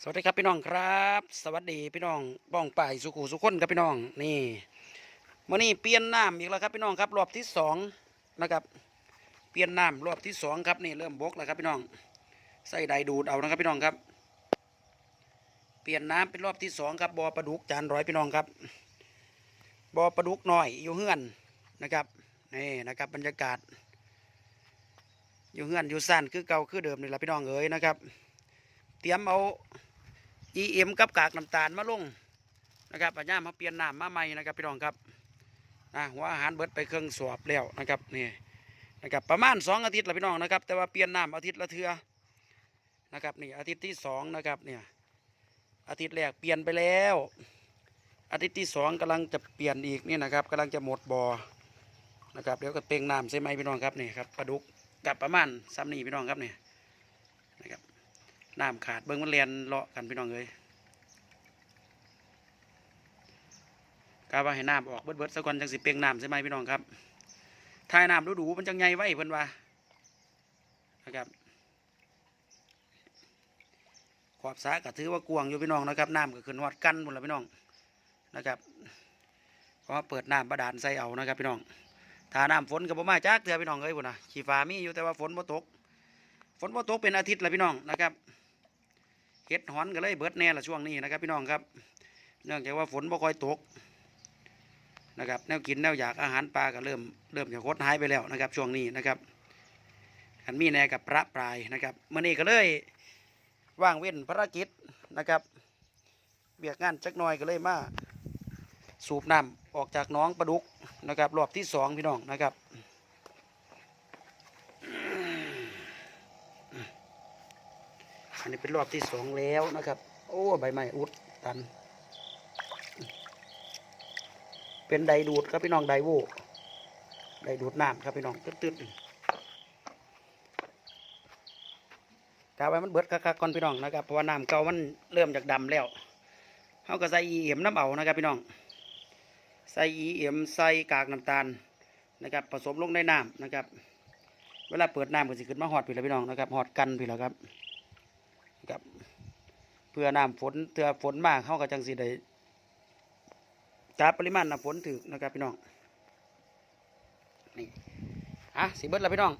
สวัสดีครับพี่น้องครับ สวัสดีพี่น้องบ้องป่ายสุขุสุขคนครับพี่น้องนี่มื่อนี้เปลี่ยนน้ำอีกแล้วครับพี่น้องครับรอบที่สองนะครับ เปลี่ยนน้ำรอบที่สองครับนี่เริ่มบกแล้วครับพี่น้องใส่ไดดูดเอานะครับพี่น้องครับ เปลี่ยนน้ำเป็นรอบที่สองครับบอปลาดุกจานร้อยพี่น้องครับบอปลาดุกหน่อยอยู่เฮือนนะครับนี่นะครับบรรยากาศ อยู่เฮือนอยู่สั้นคือเก่าคือเดิมนี่แหละพี่น้องเอ๋ยนะครับ ตรียมเอา EM กับกากน้ำตาลมาลงนะครับปัญญามาเปลี่ยนน้ำมาใหม่นะครับพี่น้องครับนะหัวอาหารเบิดไปเครื่องสวบแล้วนะครับนี่นะครับประมาณสองอาทิตย์ละพี่น้องนะครับ แต่ว่าเปลี่ยนน้ำอาทิตย์ละเทือนะครับนี่อาทิตย์ที่สองนะครับเนี่ยอาทิตย์แรกเปลี่ยนไปแล้ว อาทิตย์ที่สองกำลังจะเปลี่ยนอีกนี่นะครับกำลังจะหมดบ่อนะครับเดี๋ยวก็เป่งน้ำใช่ไหมพี่น้องครับนี่ครับปลาดุกกับประมาณซ้ำนี่พี่น้องครับเนี่นะครับ น้ำขาดเบิ้งมันเรียนเลาะกันพี่น้องเลยกาว่าให้น้ำออกเบิดเบิดสักวันจังสิเปียงน้ำใช่ไหมพี่น้องครับทายน้ำดูดูมันจังไงไว้เพิ่นว่านะครับขอบสระก็ถือว่ากวางอยู่พี่น้องนะครับน้ำก็ขึ้นฮอดกันหมดแล้วพี่น้องนะครับเพราะเปิดน้ำบาดาลใส่เอานะครับพี่น้องถ้าน้ำฝนก็บ่มาจากเถื่อพี่น้องเอ้ยพุ่นนะขี้ฟ้ามีอยู่แต่ว่าฝนบ่ตก ฝนบ่ตกเป็นอาทิตย์ล้วพี่น้องนะครับ เห็ดหอนก็เลยเบิดแน่ละช่วงนี้นะครับ พี่น้องครับ เนื่องจากว่าฝนบ่ค่อยตกนะครับแนวกินแนวอยากอาหารปลาก็เริ่มเริ่มจะคดหายไปแล้วนะครับ ช่วงนี้นะครับขันมีแน่กับพระปลายนะครับเมื่อนี้ก็เลยว่างเว้นภารกิจนะครับเบียกงานจักหน่อยก็เลยมาสูบน้ำออกจากน้องปลาดุกนะครับรอบที่สองพี่น้องนะครับ อันนี้เป็นรอบที่สองแล้วนะครับ โอ้ใบไม้อุดตัน เป็นไดดูดครับพี่น้องไดโวไดดูดน้ำครับพี่น้องตืดๆกาไว้มันเบิดคักๆก่อนพี่น้องนะครับเพราะว่าน้ำเก่ามันเริ่มจากดำแล้วเขาก็ใส่อีเอ็มน้ำเอานะครับพี่น้องใส่อีเอ็มใส่กากน้ำตาลนะครับผสมลงในน้ำนะครับ เวลาเปิดน้ำก็สิขึ้นมาหอดพี่แล้วพี่น้องนะครับหอดกันพี่แล้วครับ ครับ เพื่อน้ำฝนเถื่อฝนมากเขาก็จังสิได้จับปริมาณน้ำฝนถึกนะครับพี่น้องนี่อะสีเบิดแล้วพี่น้อง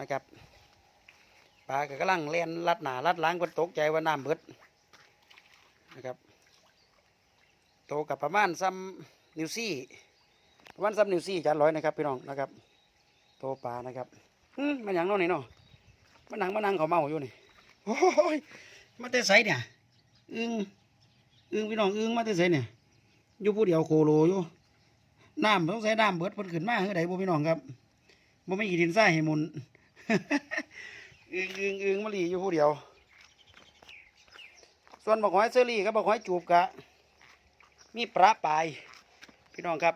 นะครับปลาก็กำลังเล่นลัดหนาลัดล้างคนตกใจว่าน้ำเบิดนะครับโตกับประมาณซ้ำนิวซี่ประมาณซ้ำนิวซี่จานร้อยนะครับพี่น้องนะครับ โตปลานะครับมันหยังโน่นนี่เนาะมันหนังมันนังเขาเมาอยู่นี่ โอ้ยมาแต่ไสเนี่ยอึงอึงพี่น้องอึงมาแต่ไสเนี่ยอยู่ผู้เดียวโคโลอยู่น้ำต้องใส่น้ำเบิดเพิ่นขึ้นมาเฮ้ยใดบ่พี่น้องครับบ่ไม่กี่ดินทรายให้มุนอึงอึงอึงมาหลีอยู่ผู้เดียว ส่วนบอกหอยเซรี่กับบอกหอยจูบกะ มีประปลาย พี่น้องครับ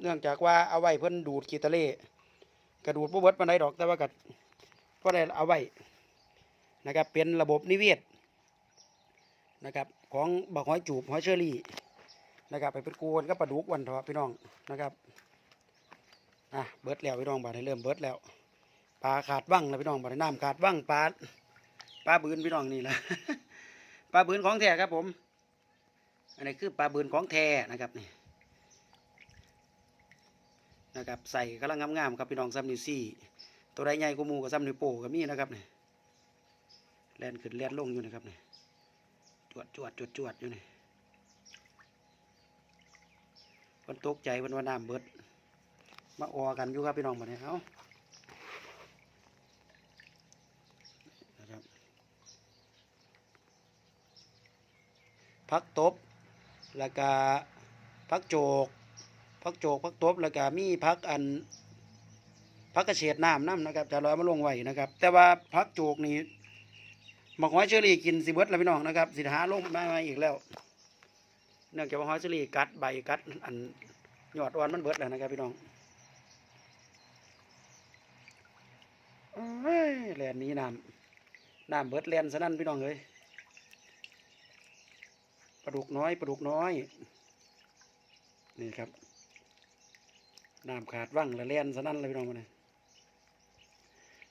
เนื่องจากว่าเอาไว้เพิ่นดูดกีตาเล่กระดูดบ่เบิดปานใดดอกแต่ว่าก็พอได้เอาไว้ นะครับเป็นระบบนิเวศนะครับของบักหอยจูบหอยเชอรี่นะครับไปเป็นกวนก็ปลาดุกวันเถอะพี่น้องนะครับอะเบิดแล้วพี่น้องบาดให้เริ่มเบิดแล้วปลาขาดว่างแล้วพี่น้องบาดให้น้ำขาดว่างปลาปลาบืนพี่น้องนี่แหละปลาบืนของแท้ครับผม อันนี้คือปลาบืนของแท้นะครับนี่นะครับใส่กำลังงามๆครับพี่น้องซัมนิซี่ตัวใดใหญ่กว่าหมูกับซัมนิโป้ก็มีนะครับนี่ แล่นขึ้นแล่นลงอยู่นะครับนี่จวดจวดจวดจวดอยู่นี่มันตกใจมันว่าน้ำเบิด มาออกันอยู่ครับพี่น้องมาเนี่ยเอานะครับพักตบแล้วก็พักโจกพักโจกพักตบแล้วก็มีพักอันพักกระเฉดน้ำน้ำนะครับจะลอยมาลงไว้นะครับ แต่ว่าพักโจกนี่ หมอกหอยเชอรี่กินสิเบิร์ดแล้วพี่น้องนะครับสิหาลงมามาอีกแล้ว เนื่องจากว่าหอยเชอรี่กัดใบกัดอันยอดอ่อนมันเบิร์ดแล้วนะครับพี่น้องโอ้ยแลนนี้น้ำน้ำเบิร์ดแลนสนั่นพี่น้องเลยปลาดุกน้อยปลาดุกน้อย นี่ครับน้ำขาดว่างแล้วแลนสนั่นเลยพี่น้องมาเนี่ย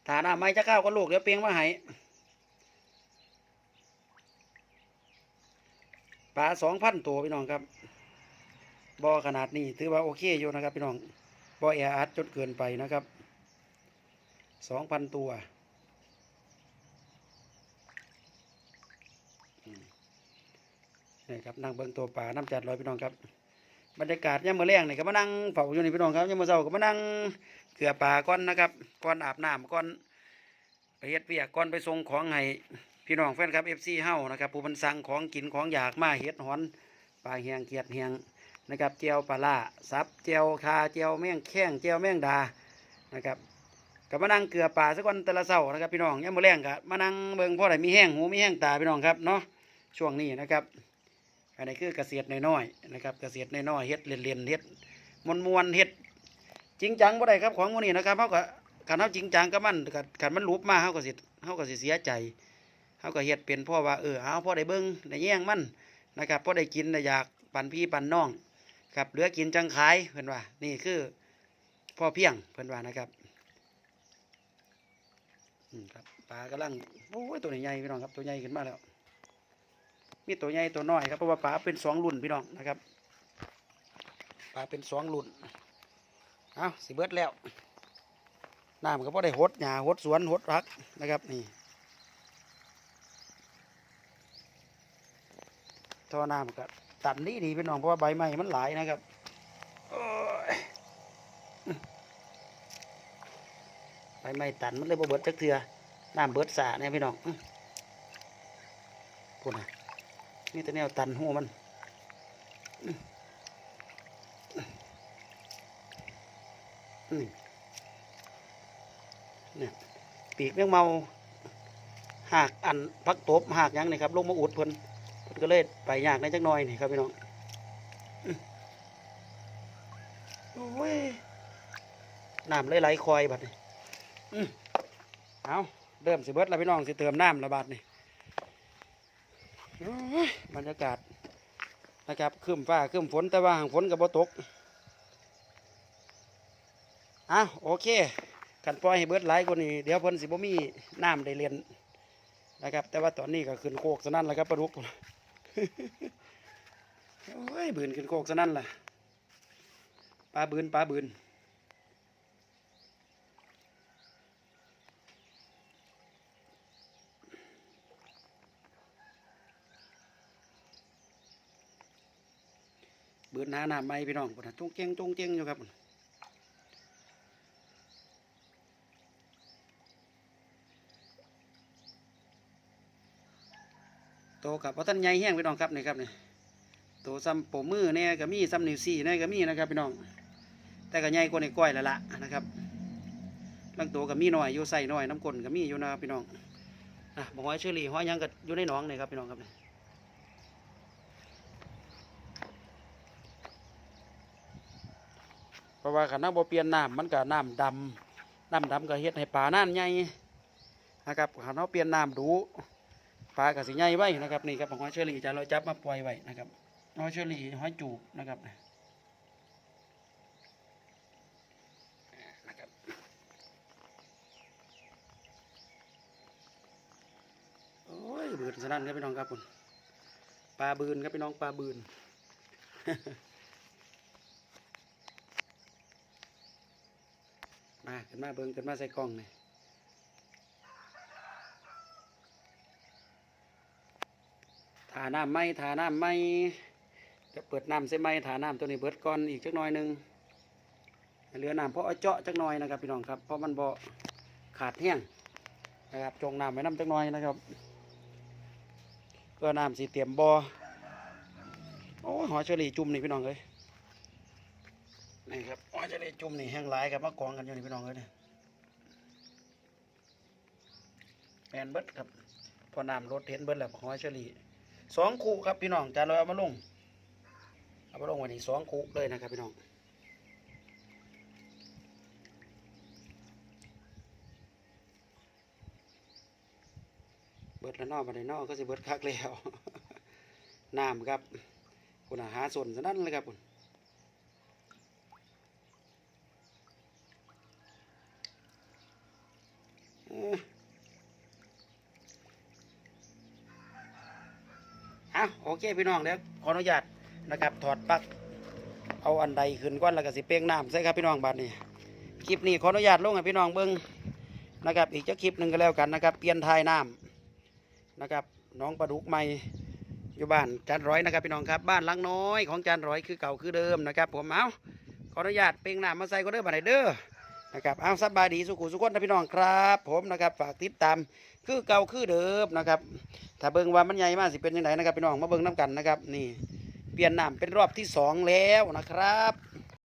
ถ้าน้ำไม่จะเข้าก็ลูกเดี๋ยวเปียงมาให้ ปลาสองพันตัวพี่น้องครับบ่อขนาดนี้ถือว่าโอเคอยู่นะครับพี่น้องบ่อแออัดจนเกินไปนะครับสองพันตัวนี่ครับนั่งเบิ่งตัวปลาน้ำจัดลอยพี่น้องครับบรรยากาศยามมื้อแรงนี่ก็มานั่งเฝ้าอยู่นี่พี่น้องครับยามมือเช้าก็มานั่งเกลือปลาก่อนนะครับก่อนอาบน้ำก่อนไปเฮ็ดเวียกก่อนไปส่งของให้ พี่น้องแฟนครับ FC เฮ้านะครับผู้เพันสั่งของกินของอยากมาเฮ็ดหอนปลาเฮียงเกียดเฮียงนะครับเจียวปลาล่าซับเจียวคาเจียวแมงแข้งเจียวแมงดานะครับก็มานั่งเกลือปลาสักวันแต่ละเช้านะครับพี่น้องยามมื้อแรงก็มานั่งเบิ่งพ่อได้มีแห้งหูมีแห้งตาพี่น้องครับเนาะช่วงนี้นะครับอันนี้คือเกษตรน้อยๆนะครับเกษตรน้อยๆเฮ็ดเรียนๆเฮ็ดมวนๆเฮ็ดจริงจังบ่ได้ครับของพวกนี้นะครับเฮาก็คันเฮาจริงจังกับมันคันคันมันหลุบมาเฮาก็สิเฮาก็สิเสียใจ เฮาก็เฮ็ดเป็นพราะว่าเออเอาพ่อได้เบิ่งได้แย่งมันนะครับพ่อได้กินได้อยากปันพี่ปันน้องครับเหลือกินจังขายเพิ่อนว่า นี่คือพ่อเพียงเพิ่อนว่านะครับอืมครับปลากำลังโอ้ยตัวใหญ่พี่น้องครับตัวใหญ่ขึ้นมาแล้ว มีตัวใหญ่ตัวน้อยครับเพราะว่าปลาเป็นสองรุ่นพี่น้องนะครับปลาเป็นสองรุ่นเอาสิเบิดแล้วน้ำก็พอได้หดหญ้าหดสวนหดรักนะครับนี่ ท่อน้ำก็ตัดนี้ดีพี่น้องเพราะว่าใบไม้มันหลายนะครับใบไม้ตันมันเลยบ่เบิดจักเทือน้ำเบิดสาเนี่ยพี่น้องพูดนะนี่แต่แนวตันหัวมันอื้ออื้อเนี่ยปีกแมงเมาหากอันพักตบหากยังนี่ครับลงมาอุดเพิ่น เพิ่นก็เลยไปยากในจักหน่อยนี่ครับพี่น้องโอ้ยน้ำเลยไหลคอยบัดนี่เอาเริ่มสิเบิดแล้วพี่น้องสิเติมน้ำระบาดนี่โอ้ยบรรยากาศนะครับครึ้มฟ้าครึ้มฝนแต่ว่าหางฝนกับบ่ตกอ้าวโอเคขันปล่อยให้เบิดหลายกว่านี้เดี๋ยวเพิ่นสิบ่มีน้ำได้เรียน นะครับ แต่ว่าตอนนี้ก็ขึ้นโคกซะนั่นแหละครับปลาดุกโอ้ยบืนขึ้นโคกซะนั่นล่ะปลาบืนปลาบืนบืนหาหน้ำไม่พี่น้องพุ่นน่ะตุ้งเจงจงเจงอยู่ครับพุ่น โตกับว่าะท่านใหญ่แห้งพี่น้องครับนี่ครับนี่โตซ้ำโปมือเนี่ยก็มีซ้ำนิ้วสี่เนี่ยก็มีนะครับพี่น้อง แต่ก็ใหญ่กว่าในก้อยล้วล่ะนะครับลังโตก็มีหน่อยอยู่ใส่หน่อยน้ำกลนก็มีอยู่นะครับพี่น้องอะบอกว่าเชอรี่ห้อยยังก็อยู่ในหนองนี่ครับพี่น้องครับนี่เพราะว่าขันน้ำบ่เปลี่ยนน้ำมันก็น้ำดำน้ำดำก็เฮ็ดให้ปลาน้ำใหญ่นะครับขันเราเปลี่ยนน้ำดู ปลาก็สิใหญ่ไว้นะครับนี่ครับของหอยเชอรี่จะเราจับมาปล่อยไว้นะครับหอยเชอรี่หอยจูบนะครับนะครับโอ้ยบืนสนั่นครับพี่น้องครับคุณปลาบืนครับพี่น้องปลาบืนมาขึ้นมาเบิ่งขึ้นมาใส่กล้องนี่ถาน้ำไหมถาน้ำไหมจะเปิดน้ำใส่ไหมถาน้ำตัวนี้เบิดก่อนอีกจักหน่อยหนึ่งเหลือน้ำเพราะเอเจาะจักหน่อยนะครับพี่น้องครับเพราะมันบ่ขาดแห้งนะครับจงน้ำไว้น้ำจักหน่อยนะครับก็น้ำสีเตรียมบ่อโอ้หอยเชอรี่จุ่มนี่พี่น้องเลยนี่ครับหอ๋อจะได้จุ่มนี่แห้งหลายครับมากองกันอยู่นี่พี่น้องเลยเนี่ยแมนเบิดครับพอน้ำรถเห็นเบิดแล้วหอยเชอรี่ สองคู่ครับพี่น้องจานเราเอามาลงเอามาลงวันนี้สองคู่เลยนะครับพี่น้องเบิดแล้วนอกมาในนอกก็จะเบิดคักแล้วน้ำครับคุณอาหารส่วนซะนั่นเลยครับคุณ เอะโอเคพี่น้องเดี๋ยวขออนุญาตนะครับ ถอดปลั๊กเอาอันใดขึ้นก่อนแล้วก็สิเป้งน้ำใส่ครับพี่น้องบัดนี้คลิปนี้ขออนุญาตลงให้พี่น้องเบิ้งนะครับ อีกจะคลิปหนึ่งก็แล้วกันนะครับ เปลี่ยนทายน้ำนะครับน้องปลาดุกใหม่อยู่บ้านจานร้อยนะครับพี่น้องครับบ้านลังน้อยของจานร้อยคือเก่าคือเดิมนะครับ ผมเอาขออนุญาตเป้งน้ำมาใส่ก็เด้อบัดนี้เด้อ นะครับอ้าสบายดีสุขุสุขคนนพี่น้องครับ ผมนะครับฝากติดตามคือเก่าคือเดิมนะครับ ถ้าเบิ้งว่ามันใหญ่มากสิเป็นยังไงนะครับพี่น้องมาเบิ้งน้ำกันนะครับ นี่เปลี่ยนน้ำเป็นรอบที่สองแล้วนะครับ